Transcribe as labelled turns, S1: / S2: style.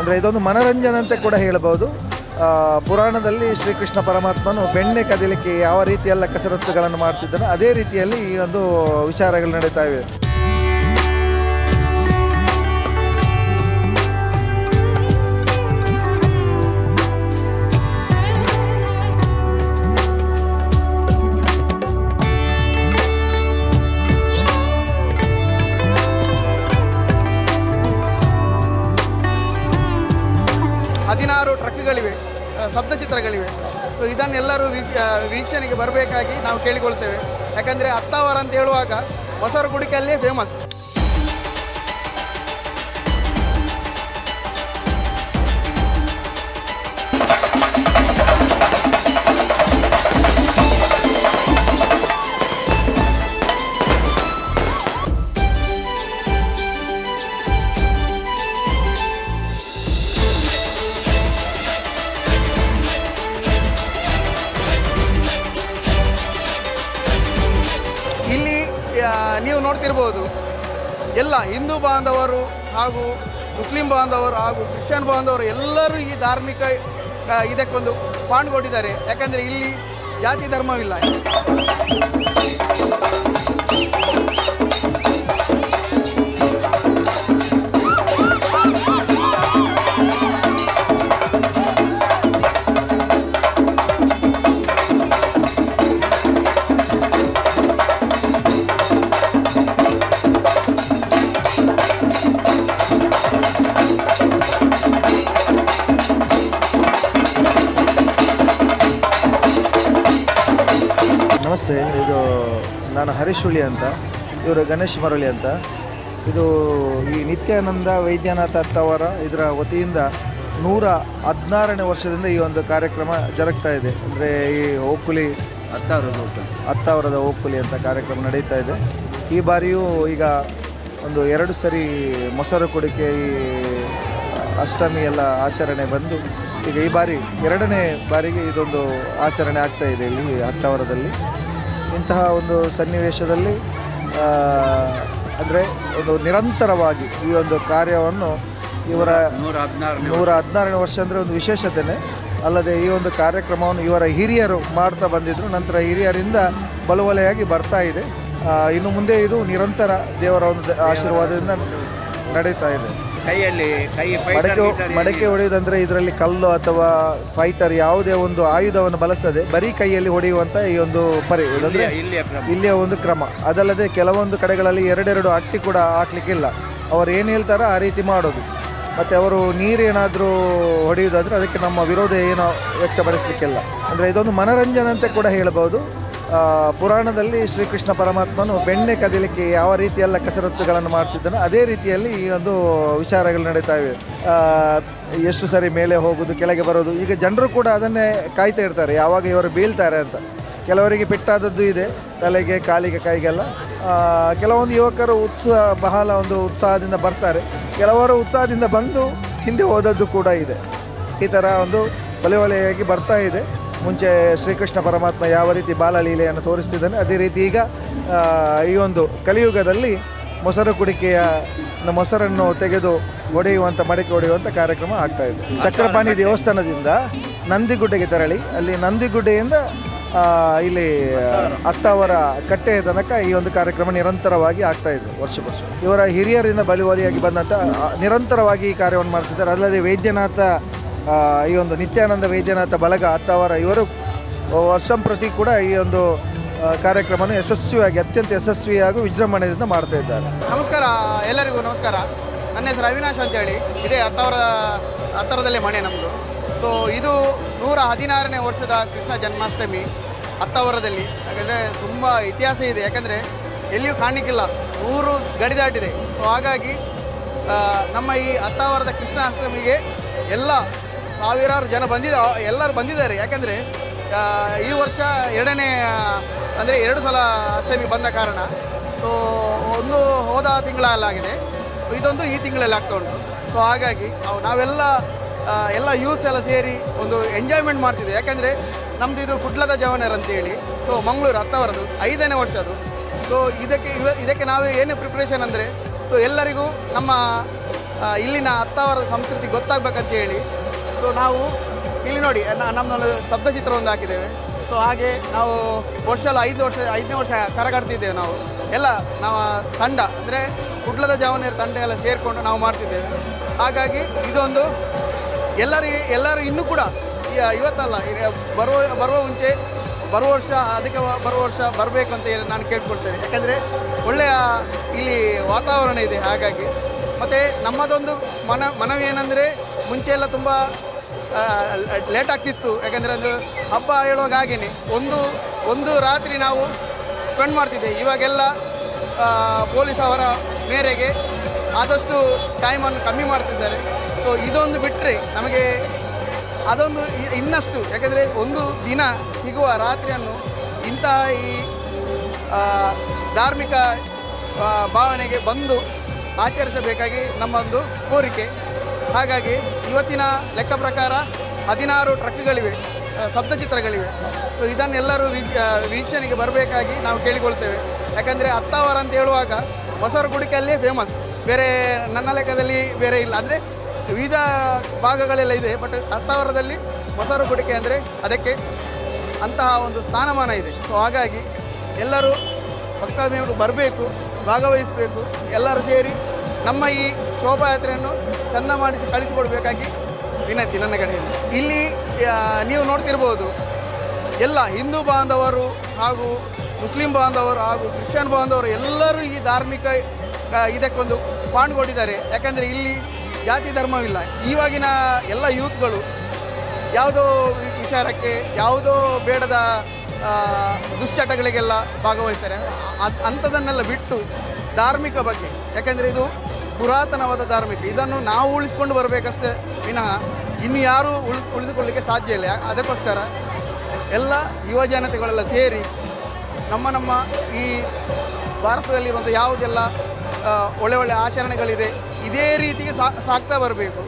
S1: ಅಂದರೆ ಇದೊಂದು ಮನರಂಜನೆ ಅಂತ ಕೂಡ ಹೇಳಬಹುದು. ಪುರಾಣದಲ್ಲಿ ಶ್ರೀಕೃಷ್ಣ ಪರಮಾತ್ಮನು ಬೆಣ್ಣೆ ಕದಿಲಿಕ್ಕೆ ಯಾವ ರೀತಿಯೆಲ್ಲ ಕಸರತ್ತುಗಳನ್ನು ಮಾಡ್ತಿದ್ದಾನೆ ಅದೇ ರೀತಿಯಲ್ಲಿ ಈ ಒಂದು ವಿಚಾರಗಳು ನಡೀತಾ ಇವೆ.
S2: ಹದಿನಾರು ಟ್ರಕ್ಗಳಿವೆ ಶಬ್ದ ಚಿತ್ರಗಳಿವೆ ಸೊ ಇದನ್ನೆಲ್ಲರೂ ವೀಕ್ಷ ವೀಕ್ಷಣೆಗೆ ಬರಬೇಕಾಗಿ ನಾವು ಕೇಳಿಕೊಳ್ತೇವೆ. ಯಾಕಂದರೆ ಹತ್ತಾವರ ಅಂತ ಹೇಳುವಾಗ ಮೊಸರು ಗುಡಿಕೆಯಲ್ಲೇ ಫೇಮಸ್ ನೀವು ನೋಡ್ತಿರ್ಬೋದು. ಎಲ್ಲ ಹಿಂದೂ ಬಾಂಧವರು ಹಾಗೂ ಮುಸ್ಲಿಂ ಬಾಂಧವರು ಹಾಗೂ ಕ್ರಿಶ್ಚಿಯನ್ ಬಾಂಧವರು ಎಲ್ಲರೂ ಈ ಧಾರ್ಮಿಕ ಇದಕ್ಕೊಂದು ಪಾಲ್ಗೊಂಡಿದ್ದಾರೆ ಯಾಕಂದರೆ ಇಲ್ಲಿ ಜಾತಿ ಧರ್ಮವಿಲ್ಲ.
S1: ನಮಸ್ತೆ ಇದು ನಾನು ಹರೀಶ್ ಹುಳಿ ಅಂತ ಇವರು ಗಣೇಶ್ ಮರಳಿ ಅಂತ. ಇದು ಈ ನಿತ್ಯಾನಂದ ವೈದ್ಯನಾಥ ಅತ್ತವರ ಇದರ ವತಿಯಿಂದ ನೂರ ಹದಿನಾರನೇ ವರ್ಷದಿಂದ ಈ ಒಂದು ಕಾರ್ಯಕ್ರಮ ಜರುಗ್ತಾ ಇದೆ. ಅಂದರೆ ಈ ಓಕುಲಿ ಹತ್ತಾವರದ ಓಕುಲಿ ಅಂತ ಕಾರ್ಯಕ್ರಮ ನಡೀತಾ ಇದೆ. ಈ ಬಾರಿಯೂ ಈಗ ಒಂದು ಎರಡು ಸರಿ ಮೊಸರು ಕುಡಿಕೆ ಈ ಅಷ್ಟಮಿ ಎಲ್ಲ ಆಚರಣೆ ಬಂದು ಈಗ ಈ ಬಾರಿ ಎರಡನೇ ಬಾರಿಗೆ ಇದೊಂದು ಆಚರಣೆ ಆಗ್ತಾ ಇದೆ ಇಲ್ಲಿ ಹತ್ತಾವರದಲ್ಲಿ. ಇಂತಹ ಒಂದು ಸನ್ನಿವೇಶದಲ್ಲಿ ಅಂದರೆ ಒಂದು ನಿರಂತರವಾಗಿ ಈ ಒಂದು ಕಾರ್ಯವನ್ನು ಇವರ ನೂರ ಹದಿನಾರನೇ ವರ್ಷ ಅಂದರೆ ಒಂದು ವಿಶೇಷತೆನೇ. ಅಲ್ಲದೆ ಈ ಒಂದು ಕಾರ್ಯಕ್ರಮವನ್ನು ಇವರ ಹಿರಿಯರು ಮಾಡ್ತಾ ಬಂದಿದ್ದರು ನಂತರ ಹಿರಿಯರಿಂದ ಬಲವಲೆಯಾಗಿ ಬರ್ತಾ ಇದೆ. ಇನ್ನು ಮುಂದೆ ಇದು ನಿರಂತರ ದೇವರ ಒಂದು ಆಶೀರ್ವಾದದಿಂದ ನಡೀತಾ ಇದೆ.
S3: ಕೈಯಲ್ಲಿ ಕೈ
S1: ಮಡಕೆ ಮಡಕೆ ಹೊಡೆಯುವುದಂದ್ರೆ ಇದರಲ್ಲಿ ಕಲ್ಲು ಅಥವಾ ಫೈಟರ್ ಯಾವುದೇ ಒಂದು ಆಯುಧವನ್ನು ಬಳಸದೆ ಬರೀ ಕೈಯಲ್ಲಿ ಹೊಡೆಯುವಂತ ಈ ಒಂದು ಪರಿ ಅಂದ್ರೆ
S3: ಇಲ್ಲಿಯ
S1: ಒಂದು ಕ್ರಮ. ಅದಲ್ಲದೆ ಕೆಲವೊಂದು ಕಡೆಗಳಲ್ಲಿ ಎರಡೆರಡು ಅಟ್ಟಿ ಕೂಡ ಹಾಕ್ಲಿಕ್ಕಿಲ್ಲ. ಅವರು ಏನು ಹೇಳ್ತಾರೋ ಆ ರೀತಿ ಮಾಡೋದು. ಮತ್ತು ಅವರು ನೀರೇನಾದರೂ ಹೊಡೆಯುವುದಾದ್ರೆ ಅದಕ್ಕೆ ನಮ್ಮ ವಿರೋಧ ಏನೋ ವ್ಯಕ್ತಪಡಿಸಲಿಕ್ಕಿಲ್ಲ. ಅಂದರೆ ಇದೊಂದು ಮನರಂಜನೆ ಅಂತ ಕೂಡ ಹೇಳಬಹುದು ಪುರಾಣದಲ್ಲಿ ಶ್ರೀಕೃಷ್ಣ ಪರಮಾತ್ಮನು ಬೆಣ್ಣೆ ಕದಿಲಿಕ್ಕೆ ಯಾವ ರೀತಿಯೆಲ್ಲ ಕಸರತ್ತುಗಳನ್ನು ಮಾಡ್ತಿದ್ದಾನೋ ಅದೇ ರೀತಿಯಲ್ಲಿ ಈ ಒಂದು ವಿಚಾರಗಳು ನಡೀತಾ ಇವೆ. ಎಷ್ಟು ಸರಿ ಮೇಲೆ ಹೋಗೋದು, ಕೆಳಗೆ ಬರೋದು, ಈಗ ಜನರು ಕೂಡ ಅದನ್ನೇ ಕಾಯ್ತಾ ಇರ್ತಾರೆ, ಯಾವಾಗ ಇವರು ಬೀಳ್ತಾರೆ ಅಂತ. ಕೆಲವರಿಗೆ ಪೆಟ್ಟಾದದ್ದು ಇದೆ, ತಲೆಗೆ, ಕಾಲಿಗೆ, ಕೈಗೆಲ್ಲ. ಕೆಲವೊಂದು ಯುವಕರು ಉತ್ಸಾಹ ಬಹಳ ಒಂದು ಉತ್ಸಾಹದಿಂದ ಬರ್ತಾರೆ. ಕೆಲವರು ಉತ್ಸಾಹದಿಂದ ಬಂದು ಹಿಂದೆ ಹೋದದ್ದು ಕೂಡ ಇದೆ. ಈ ಥರ ಒಂದು ಬಲೆವಲೆಯಾಗಿ ಬರ್ತಾ ಇದೆ. ಮುಂಚೆ ಶ್ರೀಕೃಷ್ಣ ಪರಮಾತ್ಮ ಯಾವ ರೀತಿ ಬಾಲಲೀಲೆಯನ್ನು ತೋರಿಸ್ತಿದ್ದಾನೆ, ಅದೇ ರೀತಿ ಈಗ ಈ ಒಂದು ಕಲಿಯುಗದಲ್ಲಿ ಮೊಸರು ಕುಡಿಕೆಯ ಮೊಸರನ್ನು ತೆಗೆದು ಹೊಡೆಯುವಂಥ ಮಡಿಕೆ ಹೊಡೆಯುವಂಥ ಕಾರ್ಯಕ್ರಮ ಆಗ್ತಾ ಇದೆ. ಚಕ್ರಪಾಣಿ ದೇವಸ್ಥಾನದಿಂದ ನಂದಿಗುಡ್ಡೆಗೆ ತೆರಳಿ, ಅಲ್ಲಿ ನಂದಿಗುಡ್ಡೆಯಿಂದ ಇಲ್ಲಿ ಅತ್ತವರ ಕಟ್ಟೆಯ ತನಕ ಈ ಒಂದು ಕಾರ್ಯಕ್ರಮ ನಿರಂತರವಾಗಿ ಆಗ್ತಾ ಇದೆ ವರ್ಷ ವರ್ಷ. ಇವರ ಹಿರಿಯರಿಂದ ಬಲಿವಾದಿಯಾಗಿ ಬಂದಂಥ ನಿರಂತರವಾಗಿ ಈ ಕಾರ್ಯವನ್ನು ಮಾಡ್ತಿದ್ದಾರೆ. ಅಲ್ಲದೆ ವೈದ್ಯನಾಥ ಈ ಒಂದು ನಿತ್ಯಾನಂದ ವೈದ್ಯನಾಥ ಬಳಗ ಅತ್ತವರ ಇವರು ವರ್ಷಂಪ್ರತಿ ಕೂಡ ಈ ಒಂದು ಕಾರ್ಯಕ್ರಮವನ್ನು ಯಶಸ್ವಿಯಾಗಿ, ಅತ್ಯಂತ ಯಶಸ್ವಿಯಾಗಿ ವಿಜೃಂಭಣೆಯಿಂದ ಮಾಡ್ತಾ ಇದ್ದಾರೆ.
S2: ನಮಸ್ಕಾರ, ಎಲ್ಲರಿಗೂ ನಮಸ್ಕಾರ. ನನ್ನ ಹೆಸರು ಅವಿನಾಶ್ ಅಂತೇಳಿ. ಇದೇ ಹತ್ತವರ ಹತ್ತರದಲ್ಲೇ ಮನೆ ನಮ್ಮದು ಸೊ ಇದು ನೂರ ಹದಿನಾರನೇ ವರ್ಷದ ಕೃಷ್ಣ ಜನ್ಮಾಷ್ಟಮಿ ಹತ್ತವರದಲ್ಲಿ ಯಾಕಂದರೆ ತುಂಬ ಇತಿಹಾಸ ಇದೆ. ಯಾಕಂದರೆ ಎಲ್ಲಿಯೂ ಕಾಣಲಿಕ್ಕಿಲ್ಲ. ಊರು ಗಡಿದಾಟಿದೆ ಸೊ ಹಾಗಾಗಿ ನಮ್ಮ ಈ ಹತ್ತಾವರದ ಕೃಷ್ಣಾಷ್ಟಮಿಗೆ ಎಲ್ಲ ಸಾವಿರಾರು ಜನ ಬಂದಿದ್ದಾರೆ ಎಲ್ಲರೂ ಬಂದಿದ್ದಾರೆ. ಯಾಕೆಂದರೆ ಈ ವರ್ಷ ಎರಡನೇ, ಅಂದರೆ ಎರಡು ಸಲ ಅಷ್ಟಮಿ ಬಂದ ಕಾರಣ, ಸೊ, ಒಂದು ಹೋದ ತಿಂಗಳಲ್ಲಾಗಿದೆ. ಇದೊಂದು ಈ ತಿಂಗಳಲ್ಲಿ ಆಗ್ತಾ ಉಂಟು. ಸೊ ಹಾಗಾಗಿ ನಾವು ನಾವೆಲ್ಲ ಎಲ್ಲ ಯೂತ್ಸ್ ಎಲ್ಲ ಸೇರಿ ಒಂದು ಎಂಜಾಯ್ಮೆಂಟ್ ಮಾಡ್ತಿದ್ವಿ. ಯಾಕೆಂದರೆ ನಮ್ಮದು ಇದು ಕುಡ್ಲದ ಜವನರ್ ಅಂತೇಳಿ, ಸೊ, ಮಂಗಳೂರು ಹತ್ತವರದು, ಐದನೇ ವರ್ಷದು ಸೊ ಇದಕ್ಕೆ ಇದಕ್ಕೆ ನಾವು ಏನು ಪ್ರಿಪ್ರೇಷನ್ ಅಂದರೆ ಸೊ ಎಲ್ಲರಿಗೂ ನಮ್ಮ ಇಲ್ಲಿನ ಹತ್ತವರದ ಸಂಸ್ಕೃತಿ ಗೊತ್ತಾಗ್ಬೇಕಂತ ಹೇಳಿ ಸೊ ನಾವು ಇಲ್ಲಿ ನೋಡಿ ನಮ್ಮದೊಂದು ಸ್ತಬ್ಧಚಿತ್ರ ಒಂದು ಹಾಕಿದ್ದೇವೆ. ಸೊ ಹಾಗೆ ನಾವು ವರ್ಷ ಎಲ್ಲ ಐದು ವರ್ಷ, ಐದನೇ ವರ್ಷ ಕರಗಡ್ತಿದ್ದೇವೆ ನಾವು. ಎಲ್ಲ ನಾವು ತಂಡ, ಅಂದರೆ ಕುಡ್ಲದ ಜಾವನೇರು ತಂಡ ಎಲ್ಲ ಸೇರಿಕೊಂಡು ನಾವು ಮಾಡ್ತಿದ್ದೇವೆ. ಹಾಗಾಗಿ ಇದೊಂದು ಎಲ್ಲರೂ ಎಲ್ಲರೂ ಇನ್ನೂ ಕೂಡ ಇವತ್ತಲ್ಲ ಬರುವ ಬರುವ ಮುಂಚೆ, ಬರುವ ವರ್ಷ, ಅದಕ್ಕೆ ಬರುವ ವರ್ಷ ಬರಬೇಕು ಅಂತ ಹೇಳಿ ನಾನು ಕೇಳ್ಕೊಳ್ತೇನೆ. ಯಾಕಂದರೆ ಒಳ್ಳೆಯ ಇಲ್ಲಿ ವಾತಾವರಣ ಇದೆ, ಹಾಗಾಗಿ. ಮತ್ತು ನಮ್ಮದೊಂದು ಮನ, ಮನವಿ ಏನಂದರೆ ಮುಂಚೆ ಎಲ್ಲ ತುಂಬ ಲೇಟ್ ಆಗ್ತಿತ್ತು. ಯಾಕಂದರೆ ಅದು ಹಬ್ಬ ಹೇಳುವಾಗ ಹಾಗೇನೆ ಒಂದು ಒಂದು ರಾತ್ರಿ ನಾವು ಸ್ಪೆಂಡ್ ಮಾಡ್ತಿದ್ದೆ ಇವಾಗೆಲ್ಲ ಪೊಲೀಸ್ ಅವರ ಮೇರೆಗೆ ಆದಷ್ಟು ಟೈಮನ್ನು ಕಮ್ಮಿ ಮಾಡ್ತಿದ್ದಾರೆ. ಸೊ ಇದೊಂದು ಬಿಟ್ಟರೆ ನಮಗೆ ಅದೊಂದು ಇನ್ನಷ್ಟು, ಯಾಕೆಂದರೆ ಒಂದು ದಿನ ಸಿಗುವ ರಾತ್ರಿಯನ್ನು ಇಂತಹ ಈ ಧಾರ್ಮಿಕ ಭಾವನೆಗೆ ಬಂದು ಆಚರಿಸಬೇಕಾಗಿ ನಮ್ಮೊಂದು ಕೋರಿಕೆ. ಹಾಗಾಗಿ ಇವತ್ತಿನ ಲೆಕ್ಕ ಪ್ರಕಾರ ಹದಿನಾರು ಟ್ರಕ್ಗಳಿವೆ ಶಬ್ದಚಿತ್ರಗಳಿವೆ ಸೊ ಇದನ್ನೆಲ್ಲರೂ ವೀಕ್ಷ ವೀಕ್ಷಣೆಗೆ ಬರಬೇಕಾಗಿ ನಾವು ಕೇಳಿಕೊಳ್ತೇವೆ. ಯಾಕಂದರೆ ಹತ್ತಾವರ ಅಂತ ಹೇಳುವಾಗ ಮೊಸರು ಗುಡಿಕೆಯಲ್ಲೇ ಫೇಮಸ್ ಬೇರೆ ನನ್ನ ಲೆಕ್ಕದಲ್ಲಿ ಬೇರೆ ಇಲ್ಲ. ಅಂದರೆ ವಿವಿಧ ಭಾಗಗಳೆಲ್ಲ ಇದೆ ಬಟ್ ಹತ್ತಾವರದಲ್ಲಿ ಮೊಸರು ಗುಡಿಕೆ ಅಂದರೆ ಅದಕ್ಕೆ ಅಂತಹ ಒಂದು ಸ್ಥಾನಮಾನ ಇದೆ. ಸೊ ಹಾಗಾಗಿ ಎಲ್ಲರೂ ಭಕ್ತಾದಿಗಳು ಬರಬೇಕು, ಭಾಗವಹಿಸಬೇಕು, ಎಲ್ಲರೂ ಸೇರಿ ನಮ್ಮ ಈ ಶೋಭಾಯಾತ್ರೆಯನ್ನು ಚೆಂದ ಮಾಡಿಸಿ ಕಳಿಸಿಕೊಡಬೇಕಾಗಿ ವಿನಂತಿ ನನ್ನ ಕಡೆಯಿಂದ ಇಲ್ಲಿ ನೀವು ನೋಡ್ತಿರ್ಬೋದು, ಎಲ್ಲ ಹಿಂದೂ ಬಾಂಧವರು ಹಾಗೂ ಮುಸ್ಲಿಂ ಬಾಂಧವರು ಹಾಗೂ ಕ್ರಿಶ್ಚಿಯನ್ ಬಾಂಧವರು ಎಲ್ಲರೂ ಈ ಧಾರ್ಮಿಕ ಇದಕ್ಕೊಂದು ಪಾಣ್ಗೊಂಡಿದ್ದಾರೆ. ಯಾಕಂದರೆ ಇಲ್ಲಿ ಜಾತಿ ಧರ್ಮವಿಲ್ಲ ಇವಾಗಿನ ಎಲ್ಲ ಯೂತ್ಗಳು ಯಾವುದೋ ವಿಚಾರಕ್ಕೆ, ಯಾವುದೋ ಬೇಡದ ದುಶ್ಚಟಗಳಿಗೆಲ್ಲ ಭಾಗವಹಿಸ್ತಾರೆ. ಅಂಥದನ್ನೆಲ್ಲ ಬಿಟ್ಟು ಧಾರ್ಮಿಕ ಬಗ್ಗೆ. ಯಾಕೆಂದರೆ ಇದು ಪುರಾತನವಾದ ಧಾರ್ಮಿಕ. ಇದನ್ನು ನಾವು ಉಳಿಸ್ಕೊಂಡು ಬರಬೇಕಷ್ಟೇ ವಿನಃ ಇನ್ನು ಯಾರೂ ಉಳಿ ಉಳಿದುಕೊಳ್ಳಲಿಕ್ಕೆ ಸಾಧ್ಯ ಇಲ್ಲ. ಅದಕ್ಕೋಸ್ಕರ ಎಲ್ಲ ಯುವ ಜನತೆಗಳೆಲ್ಲ ಸೇರಿ ನಮ್ಮ ನಮ್ಮ ಈ ಭಾರತದಲ್ಲಿರುವಂಥ ಯಾವುದೆಲ್ಲ ಒಳ್ಳೆ ಒಳ್ಳೆ ಆಚರಣೆಗಳಿದೆ, ಇದೇ ರೀತಿಗೆ ಸಾಕ್ತಾ ಬರಬೇಕು.